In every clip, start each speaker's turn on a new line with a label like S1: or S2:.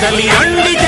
S1: కదలి రండి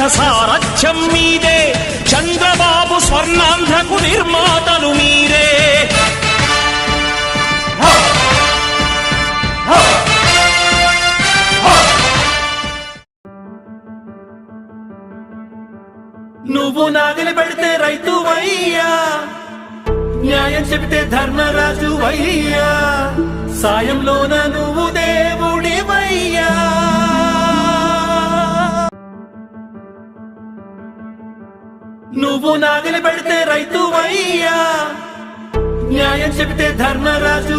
S1: ఆశయ సారథ్యం మీదే. చంద్రబాబు స్వర్ణాంధ్రకు నిర్మాతలు మీరే.
S2: నువ్వు నాగలి పెడితే రైతు వయ్యా. న్యాయం చెబితే ధర్మరాజు వయ్యా. సాయంలోన నువ్వు నువ్వు నాగలి పెడితే రైతు అయ్యా న్యాయం చెబితే ధర్మరాజు